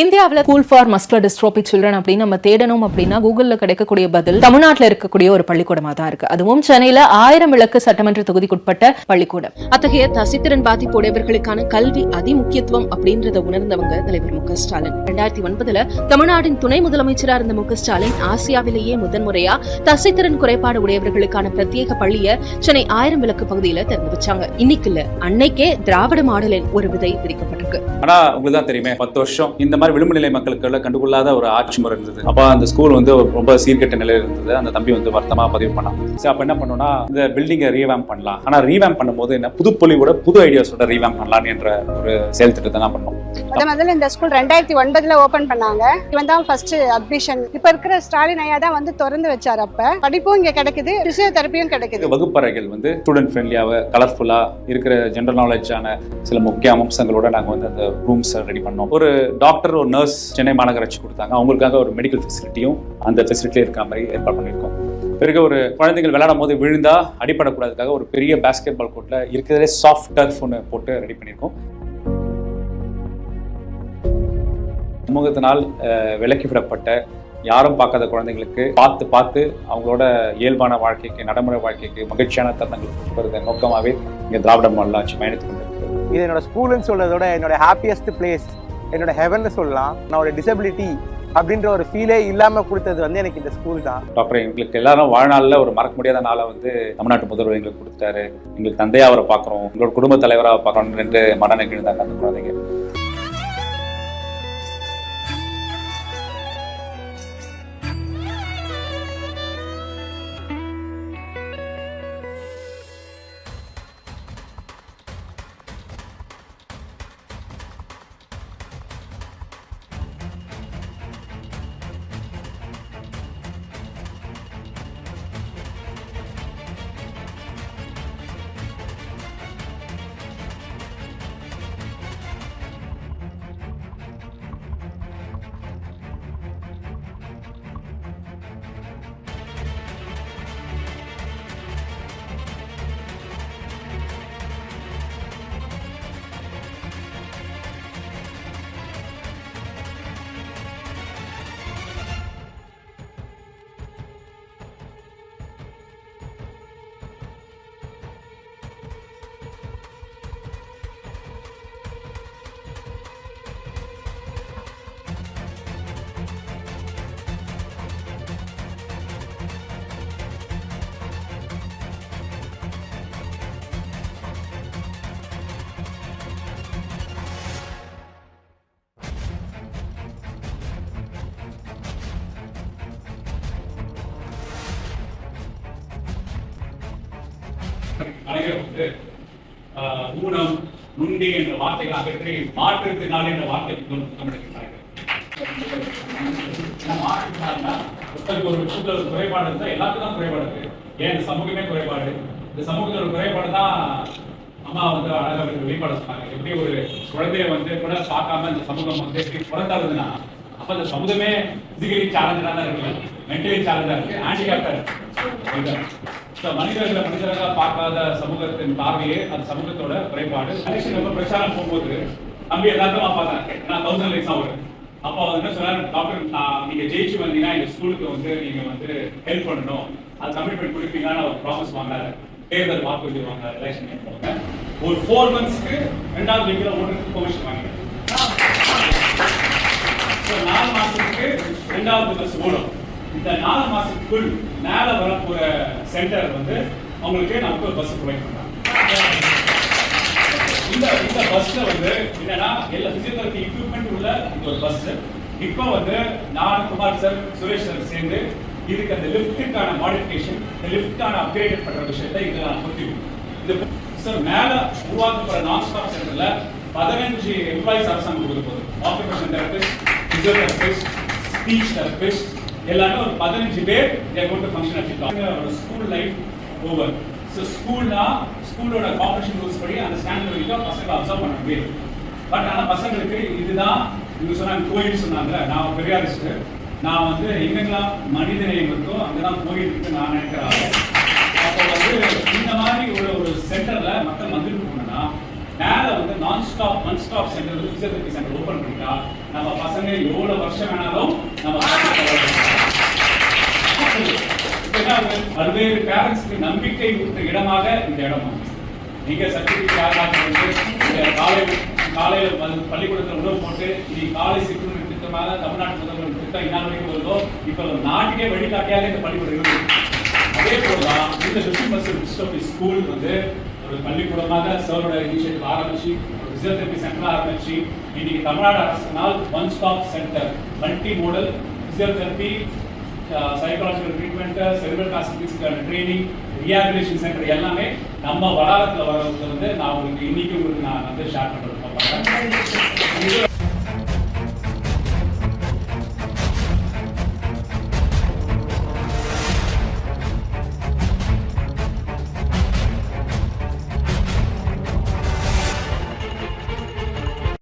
இந்தியாவில் school for muscular dystrophy children அப்படின்னு நம்ம தேடணும் அப்படின்னா கூகுளில் கிடைக்கக்கூடிய பதில் தமிழ்நாட்டில் இருக்கக்கூடிய ஒரு பள்ளிக்கூடமாக தான் இருக்கு. அதுவும் சென்னையில ஆயிரம் விளக்கு சட்டமன்ற தொகுதிக்குட்பட்ட பள்ளிக்கூடம். அத்தகைய தசித்திறன் பாதிப்புடையவர்களுக்கான கல்வி அதிமுக்கியத்துவம் அப்படின்றத உணர்ந்தவங்க தலைவர் மு க ஸ்டாலின். ரெண்டாயிரத்தி ஒன்பதுல தமிழ்நாட்டின் துணை முதலமைச்சரா இருந்த மு க ஸ்டாலின் ஆசியாவிலேயே முதன்முறையா தசைத்திறன் குறைபாடு உடையவர்களுக்கான பிரத்யேக பள்ளிய சென்னை ஆயிரம் விளக்கு பகுதியில திறந்து வச்சாங்க. இன்னைக்கு இல்ல அன்னைக்கே திராவிட மாடலின் ஒரு விதை விதிக்கப்பட்டிருக்கு. ஆனா உங்களுக்கு தான் தெரியுமே பத்து வருஷம் இந்த மாதிரி விளிம்பு நிலை மக்களுக்கு கண்டுகொள்ளாத ஒரு ஆட்சி முறை இருந்தது. அப்போ அந்த ஸ்கூல் வந்து ரொம்ப சீர்கெட்ட நிலையில் இருந்தது. அந்த தம்பி வந்து வருத்தமாக பதிவு பண்ணான். சரி அப்போ என்ன பண்ணோம்னா இந்த பில்டிங்கை ரீவேம் பண்ணலாம். ஆனால் ரீவேம் பண்ணும்போது என்ன புது புலியோட புது ஐடியாஸோட ரீவேம் பண்ணலான்னு என்ற ஒரு செயல் திட்டத்தை தான் பண்ணோம். முத முதல்ல இந்த ஸ்கூல் ரெண்டாயிரத்தி ஒன்பதுல ஓபன் பண்ணாங்க. இவன் தான் ஃபர்ஸ்ட் அட்மிஷன் இப்ப இருக்கிற ஸ்டாலின் ஐயா தான் வந்து திறந்து வச்சார் அப்ப. படிப்பும் இங்க கிடைக்குது பிசியோதெரப்பியும் கிடைக்குது. வகுப்பறைகள் வந்து ஸ்டூடெண்ட் ஃப்ரெண்ட்லியாக கலர்ஃபுல்லா இருக்கிற ஜென்ரல் நாலேஜான சில முக்கிய அம்சங்களோட நாங்க வந்து அந்த ரூம்ஸ் ரெடி பண்ணோம். ஒரு டாக்டர் ஒரு நர்ஸ் சென்னை மாநகராட்சி கொடுத்தாங்க. அவங்களுக்காக ஒரு மெடிக்கல் ஃபெசிலிட்டியும் அந்த ஃபெசிலிட்டியில் இருக்க மாதிரி ஏற்பாடு பண்ணியிருக்கோம். பிறகு ஒரு குழந்தைகள் விளையாடும் போது விழுந்தா அடிப்படக்கூடாதுக்காக ஒரு பெரிய பேஸ்கெட் பால் கோர்ட்டில் இருக்கிறதே சாஃப்ட் டர்ஃப் ஒன்று போட்டு ரெடி பண்ணியிருக்கோம். சமூகத்தினால் அஹ், விலக்கி விடப்பட்ட யாரும் பார்க்காத குழந்தைங்களுக்கு பார்த்து பார்த்து அவங்களோட இயல்பான வாழ்க்கைக்கு நடைமுறை வாழ்க்கைக்கு மகிழ்ச்சியான தருணங்கள் கொண்டு வரத நோக்கமாகவே இங்கே திராவிட மாடல் ஆட்சி பயணித்து கொண்டிருக்கிறது. இது என்னோட ஸ்கூலுன்னு சொல்றதை விட என்னோட ஹாப்பியஸ்ட் பிளேஸ் என்னோட ஹெவன்னு சொல்லலாம். என்னோட டிசபிலிட்டி அப்படின்ற ஒரு ஃபீலே இல்லாம கொடுத்தது வந்து எனக்கு இந்த ஸ்கூல் தான். டாக்டர் எங்களுக்கு எல்லாரும் வாழ்நாளில் ஒரு மறக்க முடியாத நாளை வந்து தமிழ்நாட்டு முதல்வர் எங்களுக்கு கொடுத்தாரு எங்களுக்கு தந்தையா அவரை பார்க்குறோம். எங்களோட குடும்ப தலைவராக பார்க்கணும் என்று மன நெகிழ்ந்தாங்க அந்த குழந்தைங்க. அனைவரும் ஆஹ், ஊனம் நுண்டி என்ற வார்த்தைகள் அகற்றி மாற்றுத்திறனாளி என்ற வார்த்தை கொண்டு ஒருத்தருக்கு ஒரு விஷயத்துல ஒரு குறைபாடு இருந்தா எல்லாத்துக்கும் தான் குறைபாடு இருக்கு. ஏன் இந்த சமூகமே குறைபாடு? இந்த சமூகத்தில் ஒரு குறைபாடு தான் அம்மா வந்து அழகாக வெளிப்பாடு சொன்னாங்க. எப்படி ஒரு குழந்தைய வந்து கூட பார்க்காம இந்த சமூகம் வந்து எப்படி புறத்தாதுன்னா அப்ப இந்த சமூகமே பிசிக்கலி சேலஞ்சா தான் இருக்கு மென்டலி சேலஞ்சா இருக்கு. ஹேண்டிகேப்டா இருக்கு. மனிதர்களை மனிதர்களாக பார்க்காத சமூகத்தின் பார்வையே அந்த சமூகத்தோட குறைபாடு. எலெக்ஷன் ரொம்ப பிரச்சாரம் போகும்போது தம்பி எல்லாத்தையும் பார்த்தேன் நான் தௌசண்ட் லைக்ஸ் ஆகுது அப்பா வந்து சொன்னார்? டாக்டர் நான் நீங்க ஜெயிச்சு வந்தீங்கன்னா எங்க ஸ்கூலுக்கு வந்து நீங்க வந்து ஹெல்ப் பண்ணணும். அது கமிட்மெண்ட் கொடுப்பீங்கன்னு அவர் ப்ராமிஸ் வாங்காரு தேர்தல் வாக்குறுதி வாங்க எலெக்ஷன் எடுப்பாங்க ஒரு ஃபோர் மந்த்ஸ்க்கு ரெண்டாவது வீக்கில் ஓட்டுக்கு பெர்மிஷன் வாங்கினார் நாலு மாசத்துக்கு ரெண்டாவது பஸ் ஓடும். இந்த நாலு மாசத்துக்குள் மேல வரப்போற சென்டர் வந்து அவங்களுக்கு நமக்கு ஒரு பஸ் ப்ரொவைட் பண்ணாங்க இந்த இந்த பஸ்ல வந்து என்னன்னா எல்லா பிசியோதெரபி எக்யூப்மெண்ட் உள்ள இந்த ஒரு பஸ் இப்போ வந்து நான் குமார் சார் சுரேஷ் சார் சேர்ந்து இதுக்கு அந்த லிஃப்ட்டுக்கான மாடிஃபிகேஷன் இந்த லிஃப்ட்டுக்கான அப்கிரேட் பண்ற விஷயத்தை இதுல நான் கொடுத்துருக்கோம் சார் மேல உருவாக்கப்படுற நான் ஸ்டாப் சென்டர்ல பதினஞ்சு எம்ப்ளாயிஸ் அரசாங்கம் கொடுக்க போகுது. Occupation therapist physiotherapist speech therapist எல்லாமே ஒரு பதினஞ்சு பேர் தேர் கோட் ஃபங்க்ஷன் வச்சிருக்காங்க. ஸ்கூல் லைஃப் ஓவர் ஸோ ஸ்கூல்னா ஸ்கூலோட காம்படிஷன் ரூல்ஸ் படி அந்த ஸ்டாண்டர்ட் வரைக்கும் பசங்க அப்சர்வ் பண்ண முடியும். பட் ஆனால் பசங்களுக்கு இதுதான் இவங்க சொன்னாங்க கோயில் சொன்னாங்க. நான் பெரியாரிஸ்ட் நான் வந்து எங்கெல்லாம் மனிதநேயம் இருக்கோ அங்கதான் கோயில் இருக்கு நான் நினைக்கிறேன் அப்போ வந்து இந்த மாதிரி ஒரு ஒரு சென்டரில் மக்கள் வந்துட்டு போனோம்னா நேரம் வந்து நான் ஸ்டாப் ஒன் ஸ்டாப் சென்டர் வந்து சென்டர் ஓப்பன் பண்ணிட்டா நம்ம பசங்க எவ்வளோ வருஷம் வேணாலும் நம்ம இப்ப பல்வேறு பேரண்ட்ஸ்க்கு நம்பிக்கை ஊட்ட இடமாக இந்த இடம் நீங்க சர்டிபிகேட் காலை காலையில் பள்ளிக்கூடத்தில் உணவு போட்டு இது காலை சிற்றுண்டி திட்டமாக தமிழ்நாட்டு முதல்வர் திட்டம் இன்னும் வரைக்கும் வருதோ இப்போ நாட்டுக்கே வழிகாட்டியாக இந்த பள்ளிக்கூடம் அதே போலதான் இந்த ஃபிஃப்டி பர்சன்ட் டிஸ்டர்பி ஸ்கூல் வந்து ஒரு பள்ளிக்கூடமாக சரோட இனிஷியேட்டிவ் ஆரம்பிச்சு பிசியோதெரபி சென்டர் ஆரம்பிச்சு இன்னைக்கு தமிழ்நாடு அரசினால் one stop center multi modal physiotherapy psychological treatment செல்வல் காஸ்மெட்டிக்ஸ்க்கான ட்ரைனிங் ரியாபிலேஷன் சென்டர் எல்லாமே நம்ம வளாகத்தில் வரது வந்து நான் உங்களுக்கு இன்னைக்கு உங்களுக்கு நான் வந்து ஷேர் பண்ணுறேன்